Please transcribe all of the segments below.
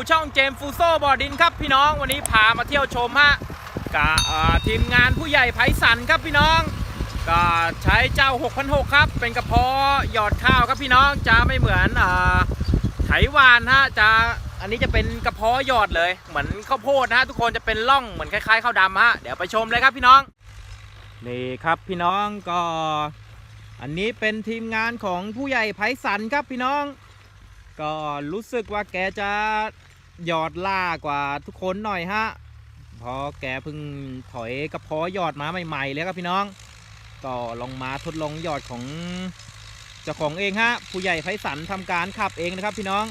สู่ช่องเจมฟูโซบอร์ดินครับพี่น้องวันนี้พามาเที่ยวชมฮะกับทีมงานผู้ใหญ่ไพศาลครับพี่น้อง ก็ใช้เจ้า 6,600 ครับ เป็นกระเพาะหยอดข้าวครับพี่น้องจะไม่เหมือนอไถวานฮะจะอันนี้จะเป็นกระเพาะหยอดเลย เหมือนข้าวโพดนะฮะทุกคนจะเป็นร่องเหมือนคล้ายๆข้าวดำฮะเดี๋ยวไปชมเลยครับพี่น้องนี่ครับพี่น้องก็อันนี้เป็นทีมงานของผู้ใหญ่ไพศาลครับพี่น้อง ก็รู้สึกว่าแกจะ หยอดล่ากว่าทุกคนหน่อยฮะเพราะแกเพิ่งถอยกระเพาะหยอดมาใหม่ๆเลยครับพี่น้อง ก็ลองมาทดลองหยอดของเจ้าของเองฮะผู้ใหญ่ไพศาลทำการขับเองนะครับพี่น้อง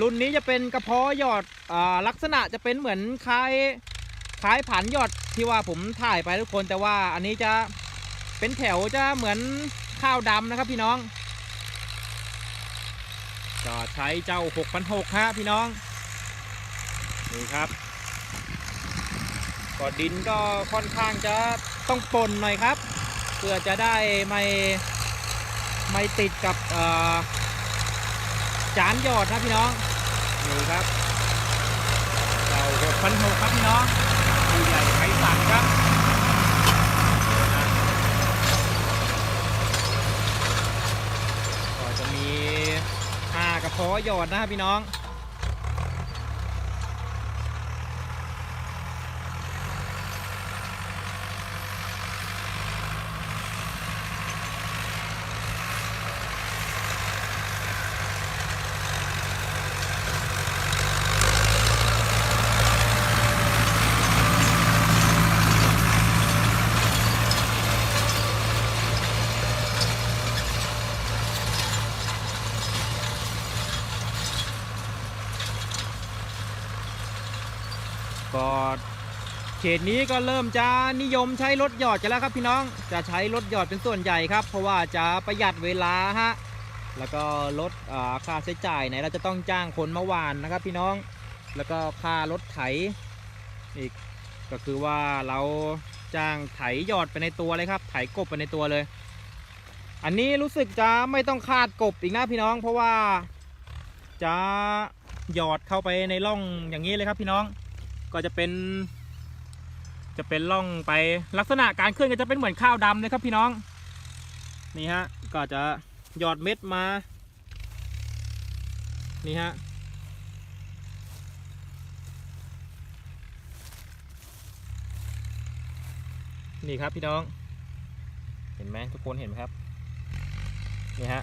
รุ่นนี้จะเป็นกระเพาะหยอดอาลักษณะจะเป็นเหมือนคล้ายคล้ายผันหยอดที่ว่าผมถ่ายไปทุกคนแต่ว่าอันนี้จะเป็นแถวจะเหมือนข้าวดำนะครับพี่น้อง ก็ใช้เจ้า 6,600ฮะพี่น้อง นี่ครับก็ดินก็ค่อนข้างจะต้องปนหน่อยครับ เพื่อจะได้ไม่ไม่ติดกับจานหยอดนะพี่น้องนี่ครับเจ้า6,600ครับพี่น้องผู้ใหญ่ไพศาลครับก็จะมีห้ากระเพาะหยอดนะครับพี่น้อง ก็เขตนี้ก็เริ่มจะนิยมใช้รถหยอดกันแล้วครับพี่น้องจะใช้รถหยอดเป็นส่วนใหญ่ครับ เพราะว่าจะประหยัดเวลาฮะแล้วก็ลดค่าใช้จ่ายไหนเราจะต้องจ้างคนมาหวานนะครับ พี่น้องแล้วก็ค่ารถไถอีกก็คือว่าเราจ้างไถหยอดไปในตัวเลยครับ ไถกบไปในตัวเลย อันนี้รู้สึกจะไม่ต้องคาดกบอีกนะพี่น้อง เพราะว่าจะหยอดเข้าไปในร่องอย่างนี้เลยครับพี่น้อง ก็จะเป็น จะเป็นร่องไปลักษณะการเคลื่อนก็จะเป็นเหมือนข้าวดำเลยครับพี่น้อง นี่ฮะก็จะหยอดเม็ดมา นี่ฮะนี่ครับพี่น้อง เห็นไหมทุกคนเห็นไหมครับ นี่ฮะ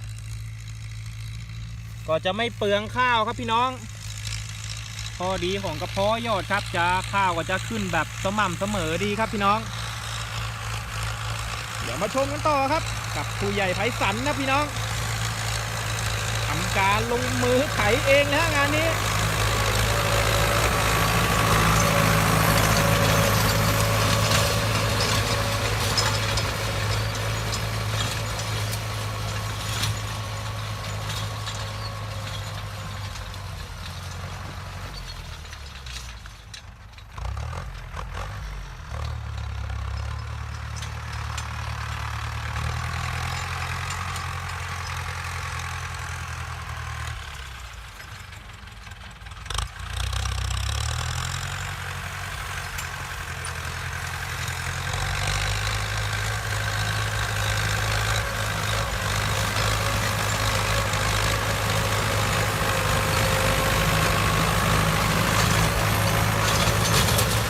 ก็จะไม่เปลืองข้าวครับพี่น้อง ข้อดีของกระเพาะยอดครับจะข้าวก็จะขึ้นแบบสม่ำเสมอดีครับพี่น้อง เดี๋ยวมาชมกันต่อครับ กับผู้ใหญ่ไพศาลนะพี่น้องทำการลงมือไถเองนะฮะงานนี้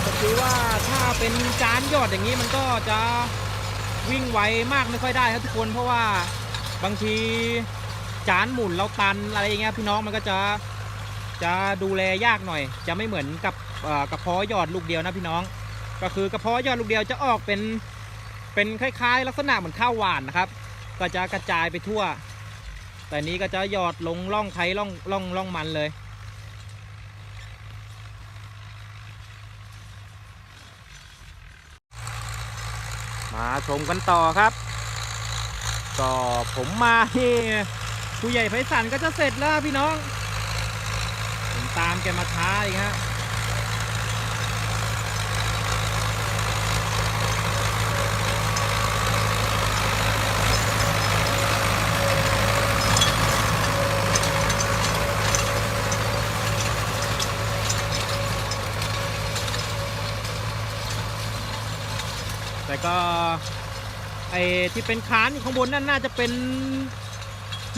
ก็คือว่าถ้า เป็นจานยอดอย่างนี้มันก็จะวิ่งไวมากไม่ค่อยได้ครับทุกคนเพราะว่าบางทีจานหมุนเราตันอะไรอย่างเงี้ยพี่น้องมันก็จะจะดูแลยากหน่อย จะไม่เหมือนกับกระเพาะยอดลูกเดียวนะพี่น้อง ก็คือกระเพาะยอดลูกเดียวจะออกเป็นเป็นคล้ายๆ ลักษณะเหมือนข้าวหวานนะครับ ก็จะกระจายไปทั่ว แต่นี้ก็จะหยอดลงร่องไข่ร่องร่องร่องมันเลย มาชมกันต่อครับ ก็ผมมาที่ผู้ใหญ่ไพศาลก็จะเสร็จแล้วพี่น้อง ผมตามแกมาช้าอีกฮะ ก็ไอที่เป็นคานอยู่ข้างบนนั่นน่าจะเป็น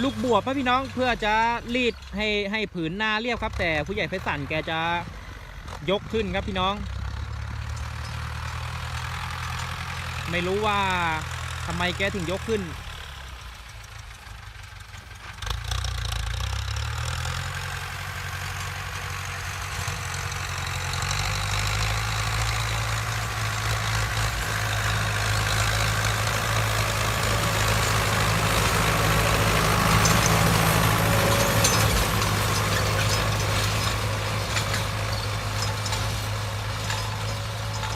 ลูกบวบพ่ะพี่น้องเพื่อจะรีดให้ให้ผืนนาเรียบครับ แต่ผู้ใหญ่ไพศาลแกจะยกขึ้นครับพี่น้อง ไม่รู้ว่าทำไมแกถึงยกขึ้น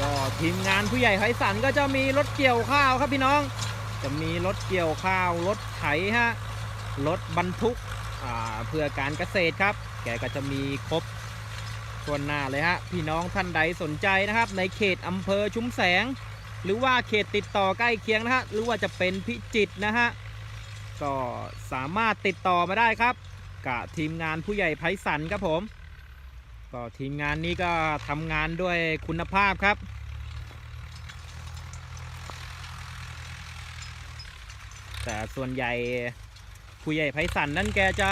ก็ทีมงานผู้ใหญ่ไพศาลก็จะมีรถเกี่ยวข้าวครับพี่น้อง จะมีรถเกี่ยวข้าว รถไถฮะรถบรรทุกเพื่อการเกษตรครับ แกก็จะมีครบทั่วหน้าเลยฮะพี่น้องท่านใดสนใจนะครับ ในเขตอำเภอชุมแสง หรือว่าเขตติดต่อใกล้เคียงนะฮะหรือว่าจะเป็นพิจิตนะฮะก็สามารถติดต่อมาได้ครับกับทีมงานผู้ใหญ่ไพศาลครับผม ก็ทีมงานนี้ก็ทำงานด้วยคุณภาพครับ แต่ส่วนใหญ่ผู้ใหญ่ไพศาลนั่นแกจะ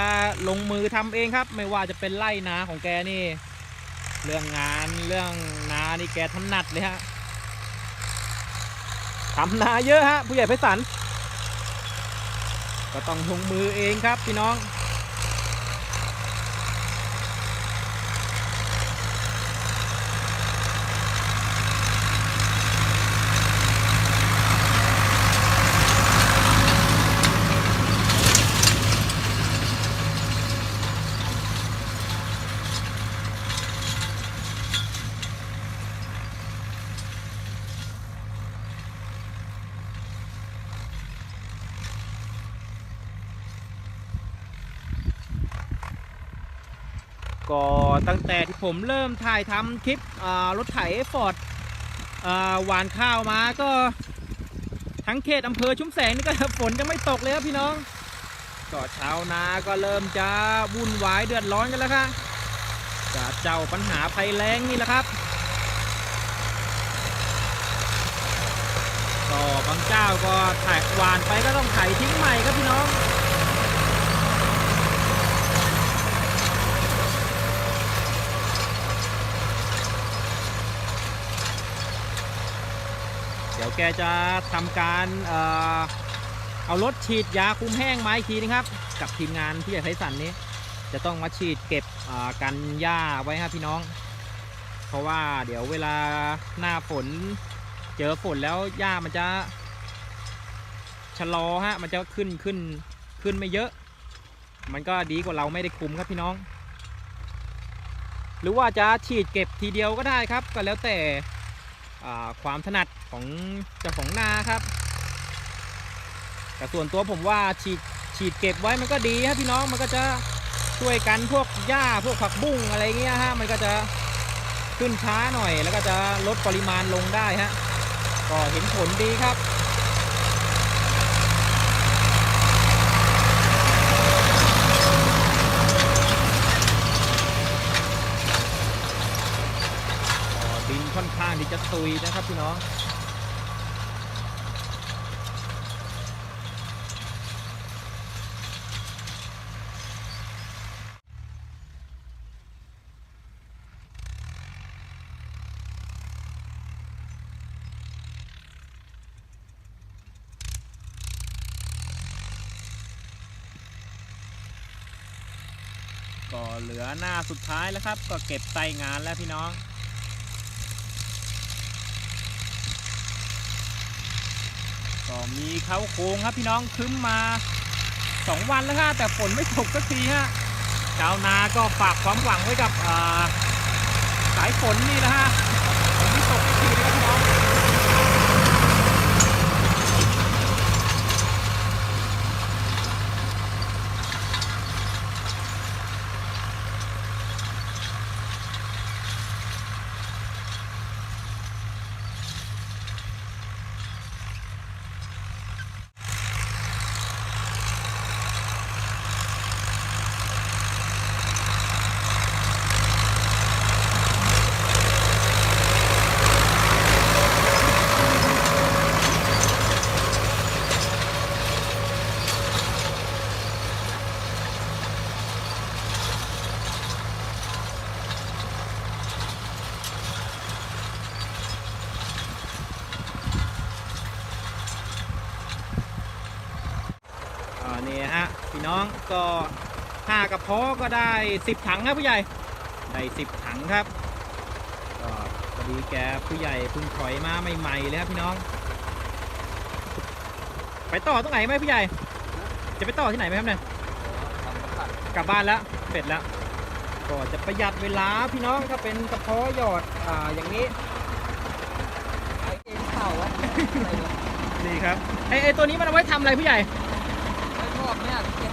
ลงมือทำเองครับ ไม่ว่าจะเป็นไร่นาของแกนี่ เรื่องงานเรื่องนานี่แกถนัดเลยฮะทำนาเยอะฮะผู้ใหญ่ไพศาลก็ต้องลงมือเองครับพี่น้อง ก็ตั้งแต่ที่ผมเริ่มถ่ายทำคลิปรถไถฟอร์ดหวานข้าวมาก็ทั้งเขตอำเภอชุมแสงนี่ก็ฝนจะไม่ตกเลยครับพี่น้อง ก็ชาวนาก็เริ่มจะวุ่นวายเดือดร้อนกันแล้วครับจากเจ้าปัญหาภัยแล้งนี่แหละครับก็บางเจ้าก็ถ่ายหวานไปก็ต้องไถทิ้งใหม่ครับพี่น้อง เดี๋ยว แกจะทำการเอ่อเอารถฉีดยาคุมแห้งไมาอีกทีนะครับ กับทีมงานที่ใหญ่ไพศาลนี้ จะต้องมาฉีดเก็บกันหญ้าไว้ครับพี่น้อง เพราะว่าเดี๋ยวเวลาหน้าฝน เจอฝนแล้วหญ้ามันจะชะลอฮะมันจะขึ้นขึ้นขึ้นไม่เยอะ มันก็ดีกว่าเราไม่ได้คุมครับพี่น้อง หรือว่าจะฉีดเก็บทีเดียวก็ได้ครับ ก็แล้วแต่ความถนัด ของเจ้าของนาครับ แต่ส่วนตัวผมว่าฉีดฉีดเก็บไว้มันก็ดีครับพี่น้องมันก็จะช่วยกันพวกหญ้าพวกผักบุ้งอะไรเงี้ยฮะมันก็จะขึ้นช้าหน่อย แล้วก็จะลดปริมาณลงได้ฮะก็เห็นผลดีครับดินค่อนข้างที่จะซุยนะครับพี่น้อง ก็เหลือหน้าสุดท้ายแล้วครับ ก็เก็บไส้งานแล้วพี่น้อง ก็มีเขาโค้งครับพี่น้องคึ้มมา 2 วันแล้วครับแต่ฝนไม่ตกสักทีฮะชาวนาก็ฝากความหวังไว้กับสายฝนนี่นะฮะฝนไม่ตกสักที น้องก็ห้ากระเพาะก็ได้สิบถังครับผู้ใหญ่ ได้สิบถังครับก็พอดีแกผู้ใหญ่เพิ่งถอยมาใหม่ๆเลยครับพี่น้อง ไปต่อตรงไหนไหมผู้ใหญ่ จะไปต่อที่ไหนไหมครับเนี่ยกลับบ้านแล้วเสร็จแล้วก็จะประหยัดเวลาพี่น้องถ้าเป็นกระเพาะหยอดอ่าอย่างนี้ไอเอ็นเข่าอะอะไรวะนี่ครับไอไอตัวนี้มันเอาไว้ทำอะไรผู้ใหญ่ไอ้งอก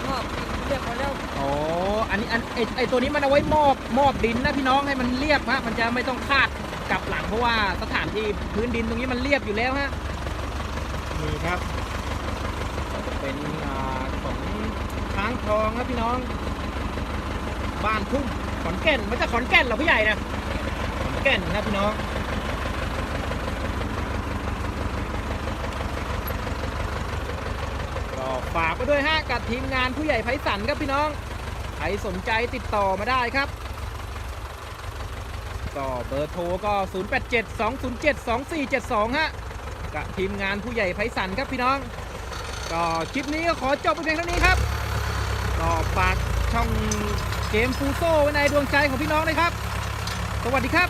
เนี่ยเก็บงอกเรียกมาแล้วอ๋ออันนี้อันไอไอตัวนี้มันเอาไว้มอบมอบดินนะพี่น้องให้มันเรียบฮะมันจะไม่ต้องคาดกลับหลังเพราะว่าสถานที่พื้นดินตรงนี้มันเรียบอยู่แล้วฮะนี่ครับก็จะเป็นอ่าของช้างทองครับพี่น้อง บ้านทุ่งขอนแก่นมาจากขอนแก่นเหรอพี่ใหญ่นะขอนแก่นนะพี่น้อง ก็ ฝากไปด้วยฮะกับทีมงานผู้ใหญ่ไพศาลครับพี่น้องใครสนใจติดต่อมาได้ครับก็เบอร์โทรก็ 0872072472 ฮะกับทีมงานผู้ใหญ่ไพศาลครับพี่น้อง ก็คลิปนี้ก็ขอจบไปเพียงเท่านี้ครับก็ฝากช่องเกมฟูโซไว้ในดวงใจของพี่น้องนะครับ สวัสดีครับ